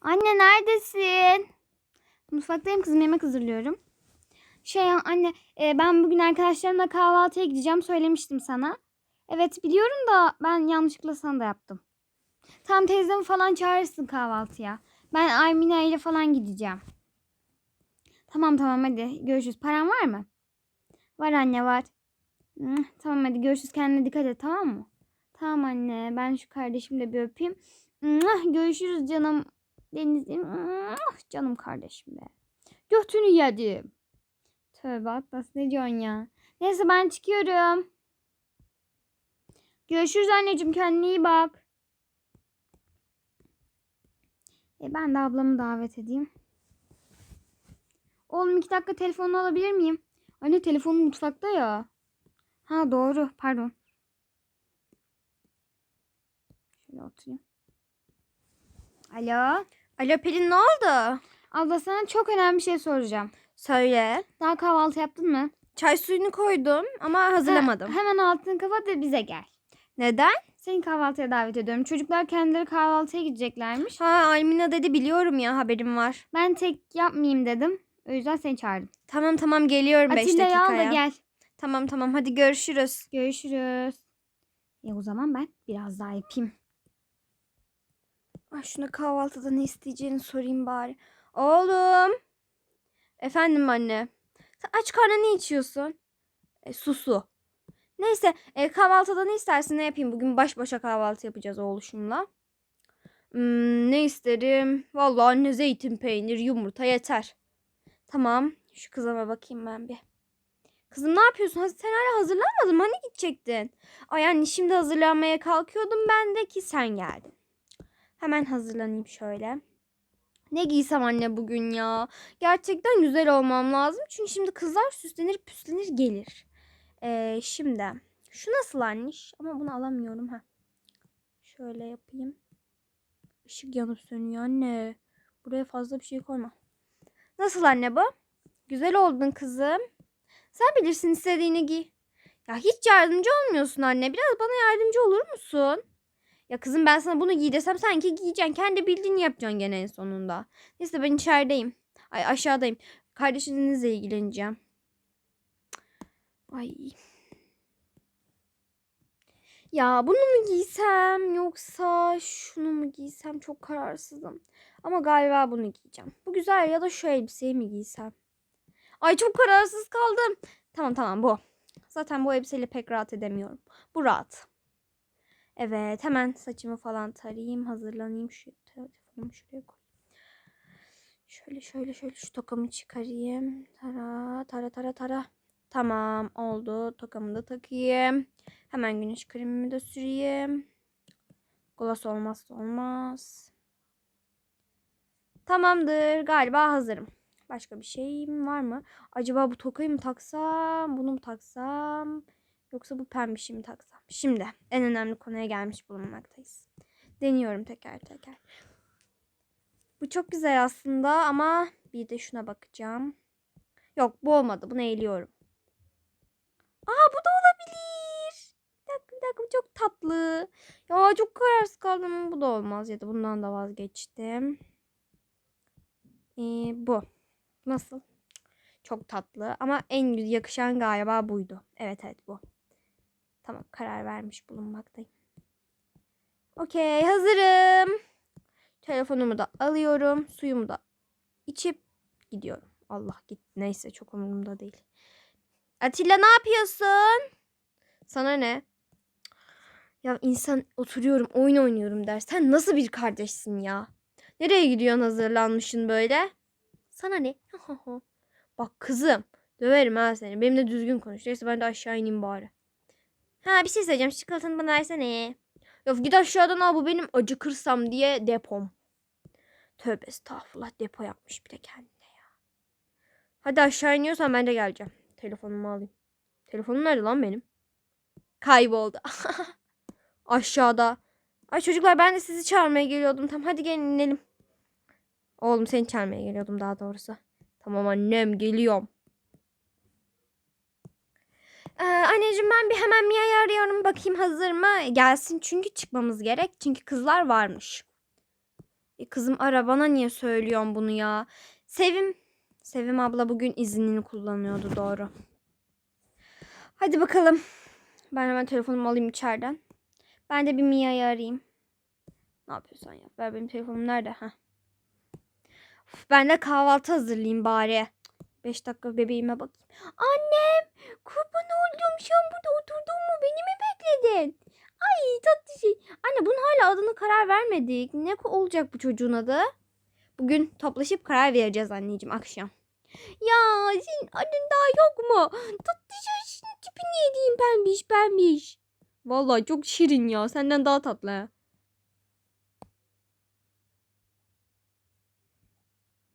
Anne neredesin? Mutfaktayım kızım yemek hazırlıyorum. Şey anne e, ben bugün arkadaşlarımla kahvaltıya gideceğim söylemiştim sana. Evet biliyorum da ben yanlışlıkla sana da yaptım. Tam teyzemi falan çağırırsın kahvaltıya. Ben Aymine ile falan gideceğim. Tamam tamam hadi görüşürüz. Paran var mı? Var anne var. Hı, Tamam hadi görüşürüz. Kendine dikkat et tamam mı? Tamam anne. Ben şu kardeşimi de bir öpeyim. Mwah, Görüşürüz canım. Deniz'im. Mwah, Canım kardeşim be. Götünü yedim. Tövbe Atlas ne diyorsun ya. Neyse ben çıkıyorum. Görüşürüz anneciğim. Kendine iyi bak. E ben de ablamı davet edeyim. Oğlum iki dakika telefonunu alabilir miyim? Anne telefonum mutfakta ya. Ha doğru pardon. Şöyle oturayım. Alo. Alo Pelin ne oldu? Abla sana çok önemli bir şey soracağım. Söyle. Daha kahvaltı yaptın mı? Çay suyunu koydum ama hazırlamadım. Ha, hemen altını kapat ve bize gel. Neden? Seni kahvaltıya davet ediyorum. Çocuklar kendileri kahvaltıya gideceklermiş. Ha Almina dedi biliyorum ya haberim var. Ben tek yapmayayım dedim. O yüzden seni çağırdım. Tamam tamam geliyorum 5 Atilla'yı al da dakikaya. gel. Tamam tamam hadi görüşürüz. Görüşürüz. E o zaman ben biraz daha yapayım. Ay şuna kahvaltıda ne isteyeceğini sorayım bari. Oğlum. Efendim anne. Sen aç karnına ne içiyorsun? E, su su. Neyse e, kahvaltıda ne istersin ne yapayım? Bugün baş başa kahvaltı yapacağız oğluşumla. Hmm, ne isterim? Vallahi anne zeytin peynir yumurta yeter. Tamam. Şu kızıma bakayım ben bir. Kızım ne yapıyorsun? Sen hala hazırlanmadın mı? Hani gidecektin? Ay anne şimdi hazırlanmaya kalkıyordum ben de ki sen geldin. Hemen hazırlanayım şöyle. Ne giysem anne bugün ya? Gerçekten güzel olmam lazım. Çünkü şimdi kızlar süslenir püslenir gelir. Ee, şimdi şu nasıl anniş? Ama bunu alamıyorum ha. Şöyle yapayım. Işık yanıp sönüyor anne. Buraya fazla bir şey koyma. Nasıl anne bu? Güzel oldun kızım. Sen bilirsin istediğini giy. Ya hiç yardımcı olmuyorsun anne. Biraz bana yardımcı olur musun? Ya kızım ben sana bunu giy desem sanki giyeceksin. Kendi bildiğini yapacaksın gene en sonunda. Neyse ben içerideyim. Ay aşağıdayım. Kardeşinizle ilgileneceğim. Ay. Ya bunu mu giysem yoksa şunu mu giysem çok kararsızım. Ama galiba bunu giyeceğim. Bu güzel ya da şu elbiseyi mi giysem? Ay çok kararsız kaldım. Tamam tamam bu. Zaten bu elbiseyle pek rahat edemiyorum. Bu rahat. Evet hemen saçımı falan tarayayım hazırlanayım. Şu telefonumu şuraya koyayım. Şöyle şöyle şöyle şu tokamı çıkarayım. Tara tara tara tara. Tamam oldu. Tokamı da takayım. Hemen güneş kremimi de süreyim. Gloss olmazsa olmaz. Tamamdır. Galiba hazırım. Başka bir şeyim var mı? Acaba bu tokayı mı taksam? Bunu mu taksam? Yoksa bu pembişi mi taksam? Şimdi en önemli konuya gelmiş bulunmaktayız. Deniyorum teker teker. Bu çok güzel aslında ama bir de şuna bakacağım. Yok bu olmadı. Bunu eğiliyorum. Aa bu da olabilir. Bir dakika bir dakika bu çok tatlı. Ya çok kararsız kaldım bu da olmaz ya da bundan da vazgeçtim. Ee, bu. Nasıl? Çok tatlı ama en yakışan galiba buydu. Evet evet bu. Tamam karar vermiş bulunmaktayım. Okey hazırım. Telefonumu da alıyorum. Suyumu da içip gidiyorum. Allah git. Neyse çok umurumda değil. Atilla ne yapıyorsun? Sana ne? Ya insan oturuyorum oyun oynuyorum der. Sen nasıl bir kardeşsin ya? Nereye gidiyorsun hazırlanmışsın böyle? Sana ne? Bak kızım döverim ha seni. Benimle düzgün konuş. Neyse ben de aşağı ineyim bari. Ha bir şey söyleyeceğim. Şu çikolatanı bana versene. Ya git aşağıdan al bu benim acıkırsam diye depom. Tövbe estağfurullah depo yapmış bir de kendine ya. Hadi aşağı iniyorsan ben de geleceğim. Telefonumu alayım. Telefonum nerede lan benim? Kayboldu. Aşağıda. Ay çocuklar ben de sizi çağırmaya geliyordum. Tamam hadi gelin inelim. Oğlum seni çağırmaya geliyordum daha doğrusu. Tamam annem geliyorum. Ee, anneciğim ben bir hemen Mia'yı arıyorum. Bakayım hazır mı? Gelsin çünkü çıkmamız gerek. Çünkü kızlar varmış. E kızım ara bana niye söylüyorsun bunu ya? Sevim. Sevim abla bugün iznini kullanıyordu doğru. Hadi bakalım. Ben hemen telefonumu alayım içeriden. Ben de bir Mia'yı arayayım. Ne yapıyorsan yap. Ver benim telefonum nerede? Heh. Uf, ben de kahvaltı hazırlayayım bari. 5 dakika bebeğime bakayım. Annem! Kurban olduğum şu burada oturdun mu? Beni mi bekledin? Ay tatlı şey. Anne bunun hala adını karar vermedik. Ne olacak bu çocuğun adı? Bugün toplaşıp karar vereceğiz anneciğim akşam. Ya senin adın daha yok mu? Tatlı şey tipi niye diyeyim pembiş pembiş. Vallahi çok şirin ya. Senden daha tatlı.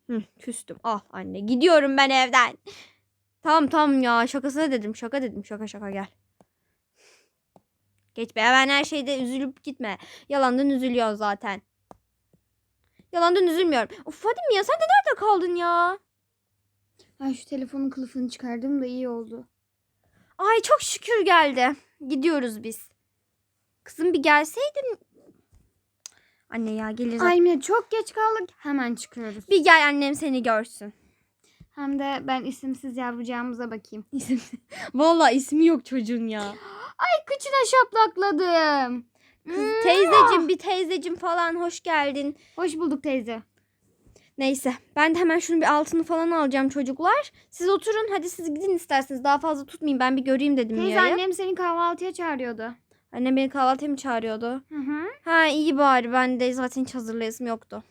Hı, küstüm. Al anne. Gidiyorum ben evden. Tamam tamam ya. Şakasına dedim. Şaka dedim. Şaka şaka gel. Geç be hemen her şeyde üzülüp gitme. Yalandan üzülüyor zaten. Yalandan üzülmüyorum. Of hadi ya sen de nerede kaldın ya? Ay şu telefonun kılıfını çıkardım da iyi oldu. Ay çok şükür geldi. Gidiyoruz biz. Kızım bir gelseydin. Anne ya gelir. Ay çok geç kaldık. Hemen çıkıyoruz. Bir gel annem seni görsün. Hem de ben isimsiz yavrucağımıza bakayım. İsim. Vallahi ismi yok çocuğun ya. Ay kıçına şaplakladım. Kız, Hmm. teyzecim bir teyzecim falan hoş geldin. Hoş bulduk teyze. Neyse ben de hemen şunu bir altını falan alacağım çocuklar. Siz oturun hadi siz gidin isterseniz daha fazla tutmayayım ben bir göreyim dedim Teyze Mia'yı. annem seni kahvaltıya çağırıyordu. Annem beni kahvaltıya mı çağırıyordu? Hı hı. Ha iyi bari ben de zaten hiç hazırlayasım yoktu.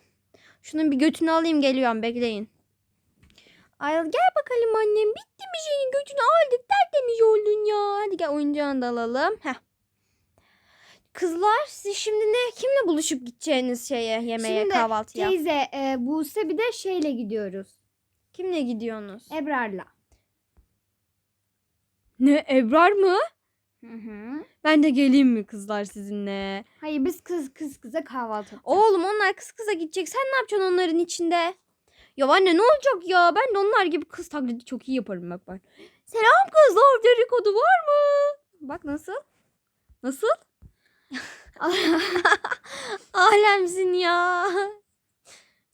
Şunun bir götünü alayım geliyorum bekleyin. Ay gel bakalım annem bitti mi senin götünü aldık tertemiz oldun ya. Hadi gel oyuncağını da alalım. Heh. Kızlar siz şimdi ne kimle buluşup gideceğiniz şeye yemeğe Şimdi kahvaltıya? Teyze e, Buse bir de şeyle gidiyoruz. Kimle gidiyorsunuz? Ebrar'la. Ne Ebrar mı? Hı hı. Ben de geleyim mi kızlar sizinle? Hayır biz kız kız kıza kahvaltı yapacağız. Oğlum onlar kız kıza gidecek. Sen ne yapacaksın onların içinde? Ya anne ne olacak ya? Ben de onlar gibi kız taklidi çok iyi yaparım bak ben. Selam kızlar dedikodu var mı? Bak nasıl? Nasıl? Alemsin ya.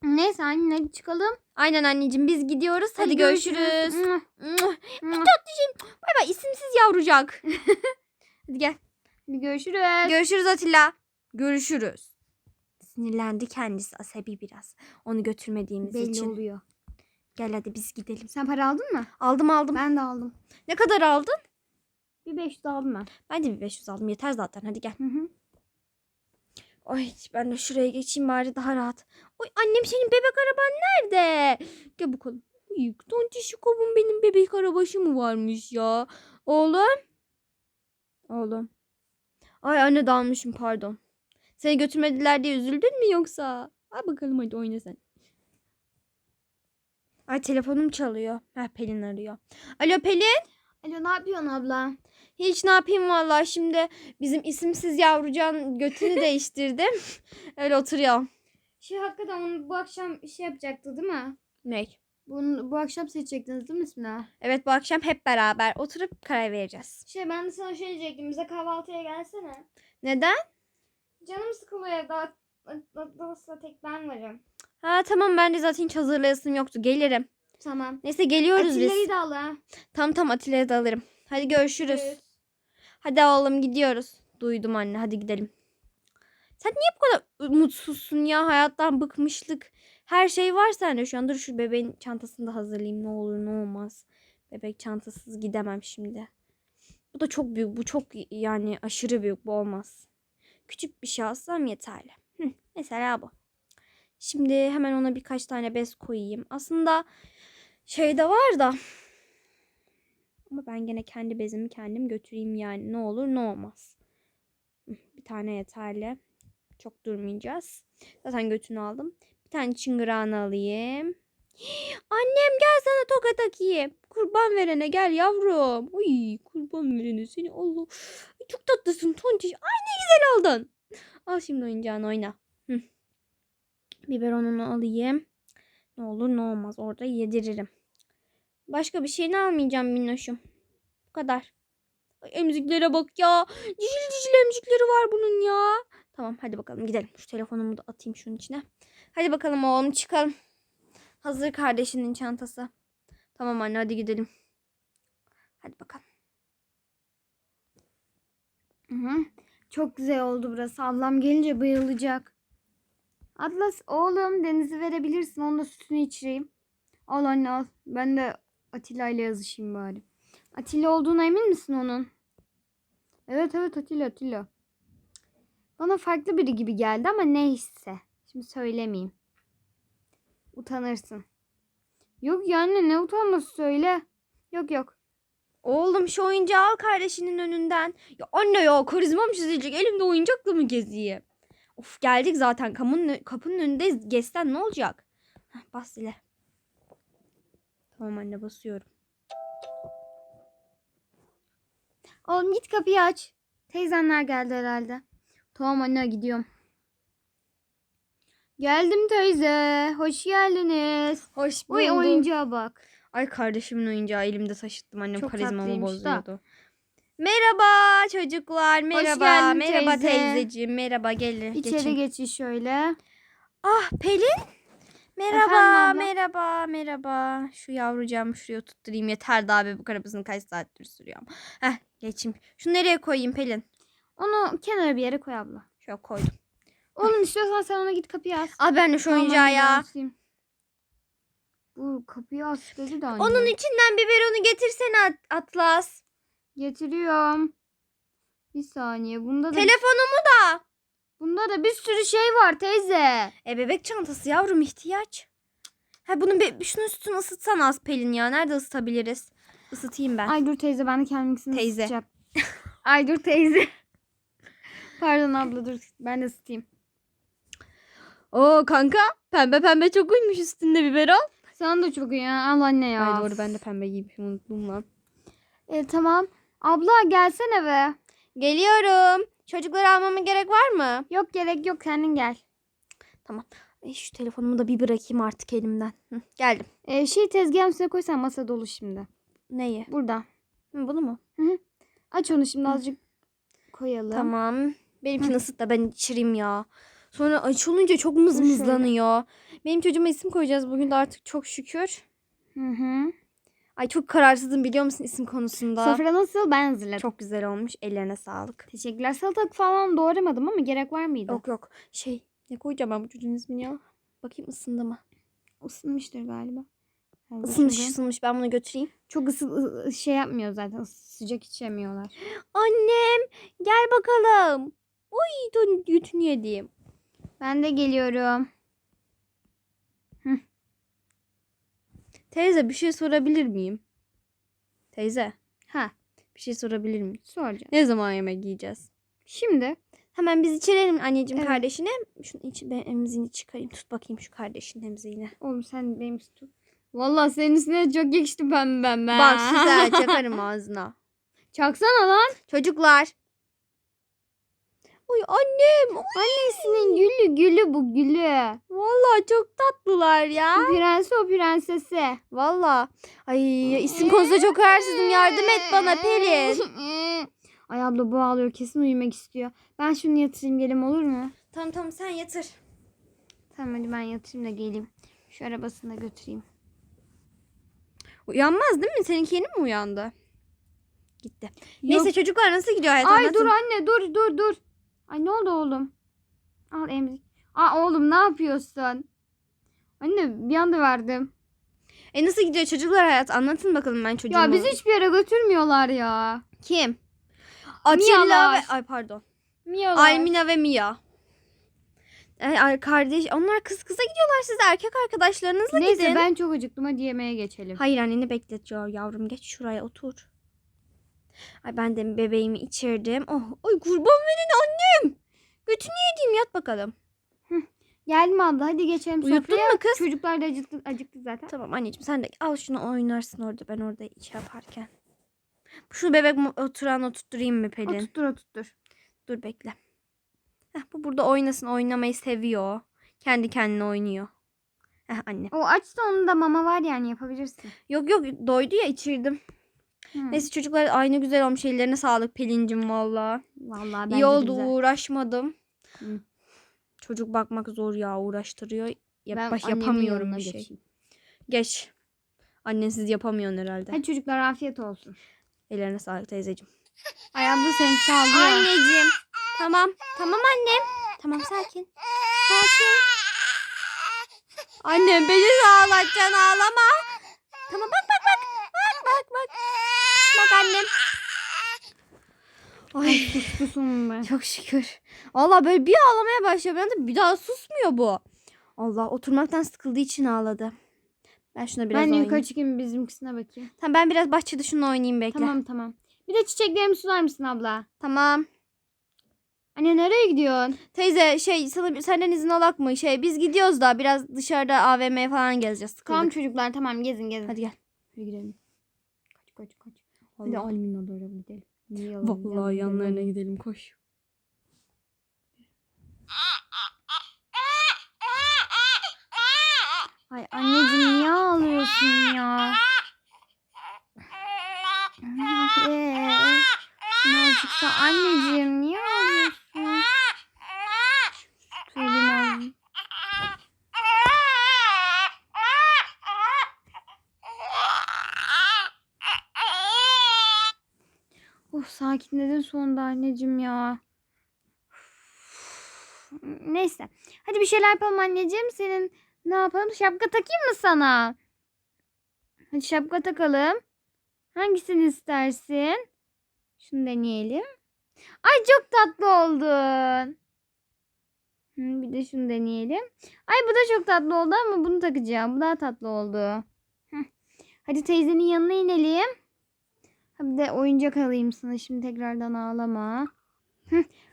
Neyse anne hadi çıkalım. Aynen anneciğim biz gidiyoruz. Hadi, görüşürüz. Mwah, Mwah. mwah. Bay bay isimsiz yavrucak. Hadi gel. Hadi görüşürüz. Görüşürüz Atilla. Görüşürüz. Sinirlendi kendisi asabi biraz. Onu götürmediğimiz Belli için. oluyor. Gel hadi biz gidelim. Sen para aldın mı? Aldım aldım. Ben de aldım. Ne kadar aldın? Bir 500 aldım ben. Ben de bir 500 aldım. Yeter zaten. Hadi gel. Hı hı. Ay ben de şuraya geçeyim bari daha rahat. Oy annem senin bebek araban nerede? Gel bakalım. Uy, tontişikom'un benim bebek arabası mı varmış ya? Oğlum. Oğlum. Ay anne dalmışım pardon. Seni götürmediler diye üzüldün mü yoksa? Al bakalım hadi oyna sen. Ay telefonum çalıyor. Ha Pelin arıyor. Alo Pelin. Alo ne yapıyorsun abla? Hiç ne yapayım vallahi şimdi bizim isimsiz yavrucan götünü değiştirdim. Öyle oturuyorum. Şey hakikaten onu bu akşam şey yapacaktı değil mi? Ne? Bunu bu akşam seçecektiniz değil mi ismini? Evet bu akşam hep beraber oturup karar vereceğiz. Şey ben de sana şey diyecektim. Bize kahvaltıya gelsene. Neden? Canım sıkılıyor evde. Nasıl tek ben varım. Ha tamam ben de zaten hiç hazırlayasım yoktu. Gelirim. Tamam. Neyse geliyoruz Atilla'yı biz. da al ha. Tam tam Atilla'yı da alırım. Hadi görüşürüz. Görüşürüz. Hadi oğlum gidiyoruz. Duydum anne hadi gidelim. Sen niye bu kadar mutsuzsun ya? Hayattan bıkmışlık. Her şey var sende şu an. Dur şu bebeğin çantasını da hazırlayayım. Ne olur ne olmaz. Bebek çantasız gidemem şimdi. Bu da çok büyük. Bu çok yani aşırı büyük. Bu olmaz. Küçük bir şey alsam yeterli. Hı, mesela bu. Şimdi hemen ona birkaç tane bez koyayım. Aslında şey de var da. Ama ben gene kendi bezimi kendim götüreyim yani. Ne olur ne olmaz. Bir tane yeterli. Çok durmayacağız. Zaten götünü aldım. Bir tane çıngırağını alayım. Annem gel sana toka takayım. Kurban verene gel yavrum. Uy kurban verene seni Allah. Çok tatlısın tontiş. Ay ne güzel oldun. Al şimdi oyuncağını oyna. Hı. Biberonunu alayım. Ne olur ne olmaz orada yediririm. Başka bir şeyini almayacağım minnoşum. Bu kadar. Ay, emziklere bak ya. Cicil cicil emzikleri var bunun ya. Tamam hadi bakalım gidelim. Şu telefonumu da atayım şunun içine. Hadi bakalım oğlum çıkalım. Hazır kardeşinin çantası. Tamam anne hadi gidelim. Hadi bakalım. Hı. Çok güzel oldu burası. Ablam gelince bayılacak. Atlas oğlum denizi verebilirsin. Onun da sütünü içireyim. Al anne al. Ben de Atilla ile yazışayım bari. Atilla olduğuna emin misin onun? Evet evet Atilla Atilla. Bana farklı biri gibi geldi ama neyse. Şimdi söylemeyeyim. Utanırsın. Yok ya anne ne utanması söyle. Yok yok. Oğlum şu oyuncağı al kardeşinin önünden. Ya anne ya karizmam çizilecek. Elimde oyuncakla mı gezeyim? Of geldik zaten. Kapının, kapının önündeyiz. Gezsen ne olacak? Heh, bas ile. Tamam anne basıyorum. Oğlum git kapıyı aç. Teyzenler geldi herhalde. Tamam anne gidiyorum. Geldim teyze. Hoş geldiniz. Hoş Uy oyuncağa bak. Ay kardeşimin oyuncağı elimde taşıttım. Annem Çok karizmamı da. bozuyordu. Merhaba çocuklar. Merhaba. geldin Merhaba teyze. teyzeciğim. Merhaba gelin. İçeri geçin. geçin şöyle. Ah Pelin. Merhaba, merhaba, merhaba. Şu yavrucağımı şuraya tutturayım. Yeter daha bebek arabasını kaç saattir sürüyorum. Heh, geçeyim. Şunu nereye koyayım Pelin? Onu kenara bir yere koy abla. Şöyle koydum. Oğlum istiyorsan sen ona git kapıyı aç. Al ben de şu Tamam oyuncağı ya. Bu kapıyı aç dedi de anne. Onun içinden biberonu getirsene At- Atlas. Getiriyorum. Bir saniye. Bunda da Telefonumu da. bunda da bir sürü şey var teyze. E bebek çantası yavrum ihtiyaç. Ha bunu be- şunun üstünü ısıtsana az Pelin ya. Nerede ısıtabiliriz? Isıtayım ben. Ay dur teyze ben de kendimkisini Teyze. ısıtacağım. Ay dur teyze. Pardon abla dur ben de ısıtayım. Oo kanka pembe pembe çok uymuş üstünde biberon. Sana da çok iyi ya. Al anne ya. Ay doğru ben de pembe giymişim unuttum lan. E, tamam. Abla gelsene be. Geliyorum. Çocukları almama gerek var mı? Yok gerek yok kendin gel. Ay, şu telefonumu da bir bırakayım artık elimden. Hı, geldim. E, şey tezgahın üstüne koysan masa dolu şimdi. Neyi? Burada. Hı, bunu mu? Aç onu şimdi azıcık koyalım. Tamam. Benimkini ısıt da ben içireyim ya. Sonra aç olunca çok mızmızlanıyor. Benim çocuğuma isim koyacağız bugün de artık çok şükür. Hı hı. Ay çok kararsızım biliyor musun isim konusunda. Sofra nasıl? Ben hazırladım. Çok güzel olmuş. Ellerine sağlık. Teşekkürler. Salatalık falan doğramadım ama gerek var mıydı? Yok yok. Şey ne koyacağım ben bu çocuğun ismini ya? Bakayım ısındı mı? Isınmıştır galiba. Ben Isınmış ısınmış. Ben bunu götüreyim. Çok ısı, ı- şey yapmıyor zaten. Sıcak içemiyorlar. Annem gel bakalım. Oy dün götünü yediğim. Ben de geliyorum. Teyze bir şey sorabilir miyim? Teyze Ha bir şey sorabilir miyim? soracağım. Ne zaman yemek yiyeceğiz? Şimdi Hemen biz içirelim anneciğim Evet. kardeşine. Şunu iç, ben emziğini çıkarayım. Tut bakayım şu kardeşin emziğini. oğlum sen benim tut. Vallahi senin üstüne çok yakıştı pembe pembe. Bak güzel çakarım ağzına. Çaksana lan. Çocuklar. Oy annem. Annesinin gülü gülü bu gülü. Vallahi çok tatlılar ya. Prensi o prensesi. Vallahi. Ay isim konusunda çok kararsızım. Yardım et bana Pelin. Ay abla bu ağlıyor kesin uyumak istiyor. Ben şunu yatırayım gelim olur mu? tamam tamam sen yatır. Tamam hadi ben yatırayım da geleyim. Şu arabasını da götüreyim. Uyanmaz değil mi? Seninki yeni mi uyandı? Gitti. Neyse Yok. çocuklar nasıl gidiyor hayat? Ay Anlatın. dur anne dur dur dur. Ay ne oldu oğlum? Al emzik. Aa oğlum ne yapıyorsun? Anne bir anda verdim. E nasıl gidiyor çocuklar hayat? Anlatın bakalım ben çocuğumu. Ya bizi hiçbir yere götürmüyorlar ya. Kim? Atilla ve... Ay pardon. Miyalar. Almina ve Mia. Ay, kardeş onlar kız kıza gidiyorlar siz erkek arkadaşlarınızla Neyse gidin. ben çok acıktım hadi yemeğe geçelim. Hayır anneni bekletiyor yavrum geç şuraya otur. Ay ben de bebeğimi içirdim. Oh, ay kurban verin annem. Götünü yediğim yat bakalım. Geldim abla hadi geçelim Uyuttun sofraya. mu kız? Çocuklar da acıktı, acıktı zaten. Tamam anneciğim sen de al şunu oynarsın orada ben orada iş yaparken. Şu bebek oturan oturtturayım mı Pelin? Oturttur oturttur. Dur bekle. Heh, bu burada oynasın oynamayı seviyor. Kendi kendine oynuyor. Heh, anne. O açsa onun da mama var yani yapabilirsin. Yok yok doydu ya içirdim. Hı. Neyse çocuklar aynı güzel olmuş ellerine sağlık Pelin'cim valla. Vallahi bence İyi oldu güzel. uğraşmadım. Hı. Çocuk bakmak zor ya uğraştırıyor. Yap, Ben baş, yapamıyorum bir şey. geçeyim. Geç. Annesiz yapamıyorsun herhalde. Hadi çocuklar afiyet olsun. Ellerine sağlık teyzeciğim. Ay abla seni sağlıyor. Anneciğim. Tamam. Tamam annem. Tamam sakin. Sakin. Annem beni ağlatacaksın ağlama. Tamam bak bak bak. Bak bak bak. Bak annem. Ay Susun be. çok şükür. Allah böyle bir ağlamaya başlıyor. Ben de bir daha susmuyor bu. Allah oturmaktan sıkıldığı için ağladı. Ben şuna biraz ben oynayayım. yukarı çıkayım bizimkisine bakayım. Tamam ben biraz bahçede şununla oynayayım bekle. Tamam tamam. Bir de çiçeklerimi sular mısın abla? Tamam. Anne nereye gidiyorsun? Teyze şey sana senden izin alak mı? Şey biz gidiyoruz da biraz dışarıda AVM'ye falan gezeceğiz. Sıkıldık. Tamam çocuklar tamam gezin gezin. Hadi gel. Hadi gidelim. Kaç kaç kaç. Hadi Allah. Almin'e doğru gidelim. Yalın, Vallahi yalın, yanlarına gidelim koş. Ay anneciğim niye ağlıyorsun ya? Eee. Nazikse anneciğim niye ağlıyorsun? Söyleyeyim abi. Sakinledin sonunda anneciğim ya. Neyse. Hadi bir şeyler yapalım anneciğim. Senin ne yapalım? Şapka takayım mı sana? Hadi şapka takalım. Hangisini istersin? Şunu deneyelim. Ay çok tatlı oldun. Bir de şunu deneyelim. Ay bu da çok tatlı oldu ama bunu takacağım. Bu daha tatlı oldu. Hadi teyzenin yanına inelim. Bir de oyuncak alayım sana. Şimdi tekrardan ağlama.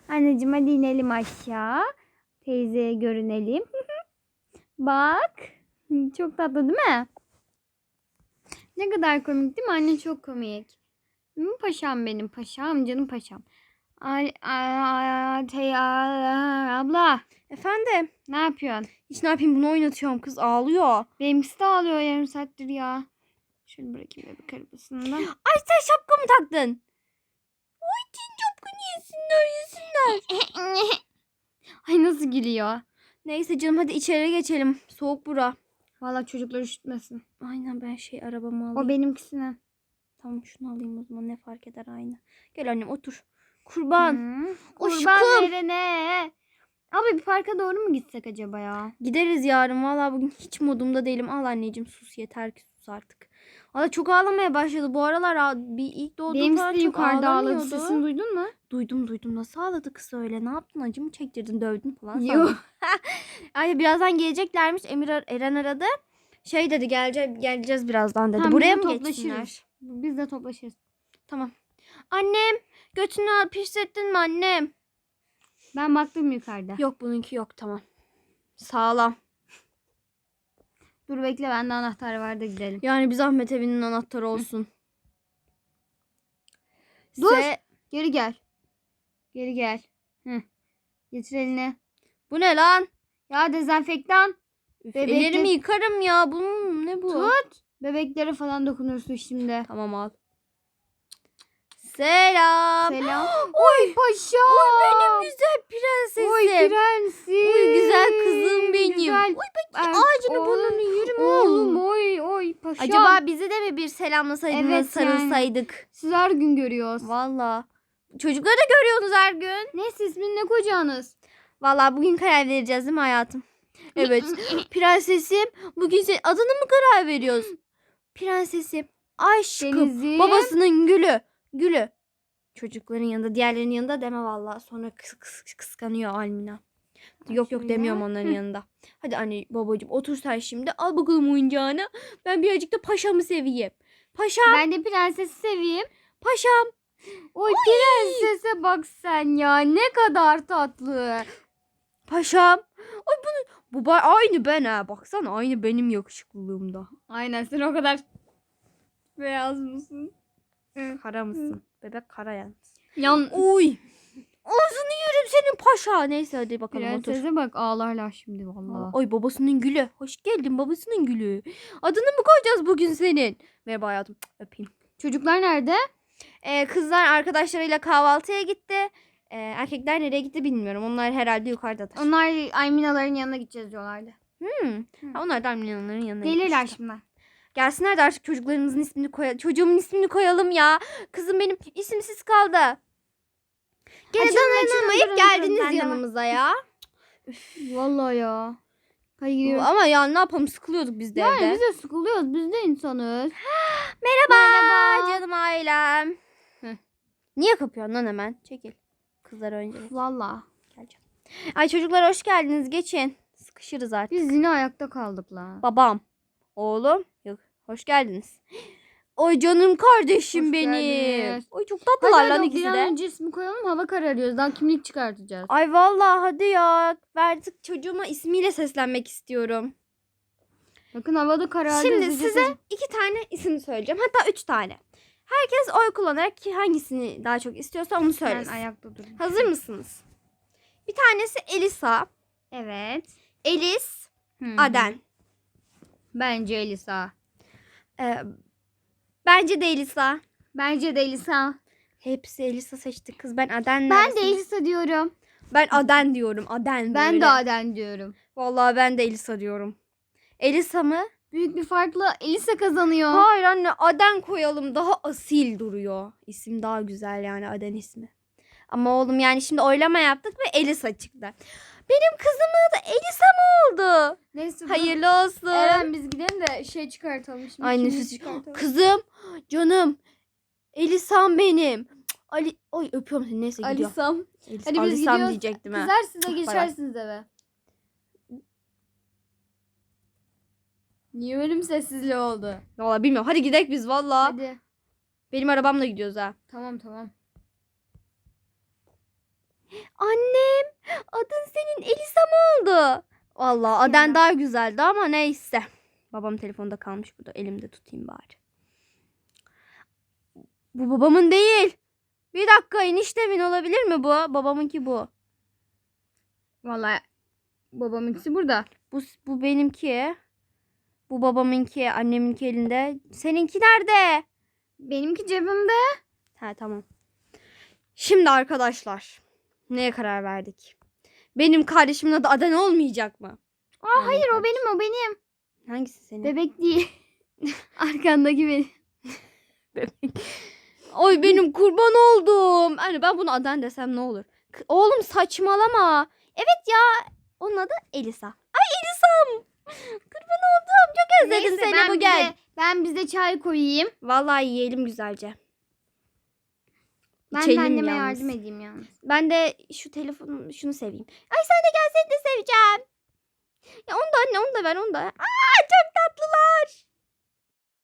Anneciğim hadi inelim aşağı. Teyzeye görünelim. Bak. Çok tatlı değil mi? Ne kadar komik değil mi? Anne çok komik. Paşam benim paşam canım paşam. Ay, ay, tey, ay, abla Efendim? ne yapıyorsun? Hiç ne yapayım bunu oynatıyorum kız ağlıyor. Benimkisi de ağlıyor yarım saattir ya. Şöyle bırakayım bebek arabasında. Ay sen şapka mı taktın? Ay senin şapkanı yesinler yesinler. Ay nasıl gülüyor. Neyse canım hadi içeri geçelim. Soğuk bura. Valla çocuklar üşütmesin. Aynen ben şey arabamı alayım. O benimkisine. Tamam şunu alayım o zaman ne fark eder aynı. Gel annem otur. Kurban. Aşkım. Kurban verene. Abi bir parka doğru mu gitsek acaba ya? Gideriz yarın. Valla bugün hiç modumda değilim. Al anneciğim sus yeter ki sus artık. Valla çok ağlamaya başladı. Bu aralar bir ilk doğduğu falan de çok yukarıda ağladı. Sesini duydun mu? Duydum duydum. Nasıl ağladı kız öyle? Ne yaptın? Acı mı çektirdin? Dövdün falan. Yok. Ay birazdan geleceklermiş. Emir ar- Eren aradı. Şey dedi gelecek geleceğiz birazdan dedi. Tamam, Buraya mı geçsinler? toplaşırız. Biz de toplaşırız. Tamam. Annem götünü al pislettin mi annem? Ben baktım yukarıda. Yok bununki yok tamam. Sağlam. Dur bekle bende anahtar var da gidelim. Yani bir zahmet evinin anahtarı olsun. Dur. Se- Geri gel. Geri gel. Hı. Getir elini. Bu ne lan? Ya dezenfektan. Üf, Bebekli- ellerimi yıkarım ya. Bu ne bu? Tut. Bebeklere falan dokunursun şimdi. Tamam al. Selam. Selam. Oy. Paşa. Benim güzel prensesim. Oy prensim. Oy, güzel kızım benim. Güzel. Oy bak ağacını oy, burnunu oy paşa. Acaba bizi de mi bir selamlasaydın Evet, sarılsaydık? Siz her gün görüyoruz. Valla. Çocukları da görüyorsunuz her gün. Neyse ismin ne kocanız? Valla bugün karar vereceğiz değil mi hayatım? Evet. Prensesim bugün senin adını mı karar veriyoruz? Prensesim. Aşkım. Deniz'im. Babasının gülü. Gülü. Çocukların yanında diğerlerinin yanında deme valla. Sonra kıs, kıs, kıskanıyor Almina. Yok yok demiyorum onların yanında. Hadi anne babacığım otur sen şimdi. Al bakalım oyuncağını. Ben birazcık da paşamı seveyim. Paşam. Ben de prensesi seveyim. Paşam. Oy prensese bak sen ya ne kadar tatlı. Paşam. Ay bunu. Bu aynı ben ha. Baksana aynı benim yakışıklılığımda. Aynen sen o kadar beyaz mısın? Kara mısın? Bebek kara yalnız. Yan Uy. Ağzını yerim senin paşa. Neyse hadi bakalım otur. prensese bak ağlarlar şimdi vallahi. Ay babasının gülü. Hoş geldin babasının gülü. Adını mı koyacağız bugün senin? Merhaba hayatım. Öpeyim. Çocuklar nerede? Ee, kızlar arkadaşlarıyla kahvaltıya gitti. Ee, erkekler nereye gitti bilmiyorum. Onlar herhalde yukarıdadır. Onlar Ayminaların yanına gideceğiz diyorlardı. Hmm. Ha, onlar da Almina'nın yanına Gelirler şimdi. Gelsinler de artık çocuklarımızın ismini koyalım. Çocuğumun ismini koyalım ya. Kızım benim isimsiz kaldı. Gene durun, geldiniz yanımıza ya. Vallahi ya. Hadi gidiyoruz. Ama ya ne yapalım sıkılıyorduk biz de Yani evde. biz de sıkılıyoruz. Biz de insanız. Merhaba, Merhaba. canım ailem. Heh. Niye kapıyorsun lan hemen? Çekil. Kızlar önce. Vallahi. Geleceğim. Ay çocuklar hoş geldiniz. Geçin. Sıkışırız artık. Biz yine ayakta kaldık la. Babam. Oğlum. Yok. Hoş geldiniz. Oy canım kardeşim Hoş benim. geldiniz. Oy çok tatlılar Hadi lan hadi ikisi bir an de. önce ismi koyalım hava kararıyoruz. Daha kimlik çıkartacağız. Ay vallahi hadi ya. Artık çocuğuma ismiyle seslenmek istiyorum. Bakın havada karardı. Şimdi size seç- iki tane isim söyleyeceğim. Hatta üç tane. Herkes oy kullanarak ki hangisini daha çok istiyorsa onu Ben söylesin. ayakta durdum. Hazır mısınız? Bir tanesi Elisa, Evet. Elis, hı. Aden. Bence Elisa. Ee, bence de Elisa. Bence de Elisa. Hepsi Elisa seçti kız. Ben Aden Ben de? Elisa diyorum. Ben Aden diyorum. Aden Ben böyle. de Aden diyorum. Vallahi ben de Elisa diyorum. Elisa mı? Büyük bir farkla Elisa kazanıyor. Hayır anne Aden koyalım. Daha asil duruyor. İsim daha güzel yani Aden ismi. Ama oğlum yani şimdi oylama yaptık ve Elisa çıktı. Benim kızımın adı Elisa mı oldu? Neyse. Hayırlı olsun. Eren biz gidelim de şey çıkartalım şimdi. Ay kimlik nefis. çıkartalım. Kızım, canım. Elisam benim. Cık, Ali, oy öpüyorum seni. Neyse gidiyor. Alisam. Elis, Hadi biz Alisam gidiyoruz. diyecektim ha. Kızlar Bay bay. geçersiniz eve. Niye ölüm sessizliği oldu? Valla bilmiyorum. Hadi gidelim biz valla. Hadi. Benim arabamla gidiyoruz ha. Tamam tamam. Annem, adın senin Elisa mı oldu? Valla Aden daha güzeldi ama neyse. Babam telefonda kalmış burada. Elimde tutayım bari. Bu babamın değil. Bir dakika eniştemin olabilir mi bu? Babamınki bu. Vallahi babamınkisi burada. Bu, bu benimki. Bu babamınki, anneminki elinde. Seninki nerede? Benimki cebimde. Ha tamam. Şimdi arkadaşlar. Neye karar verdik? Benim kardeşimin adı Aden olmayacak mı? Aa hayır o benim o benim. Hangisi senin? Bebek değil. Arkandaki benim. Oy benim kurban oldum. Hani ben bunu Aden desem ne olur? Oğlum saçmalama. Evet ya. Onun adı Elisa. Ay Elisa'm. Kurban oldum. Çok özledim seni ben bu gel. bize, ben bize çay koyayım. Vallahi yiyelim güzelce. Ben de İçelim anneme yalnız. yardım edeyim yalnız. Ben de şu telefonu şunu seveyim. Ay sen de gel seni de seveceğim. Ya onu da anne onu da ver onu da. Aa çok tatlılar.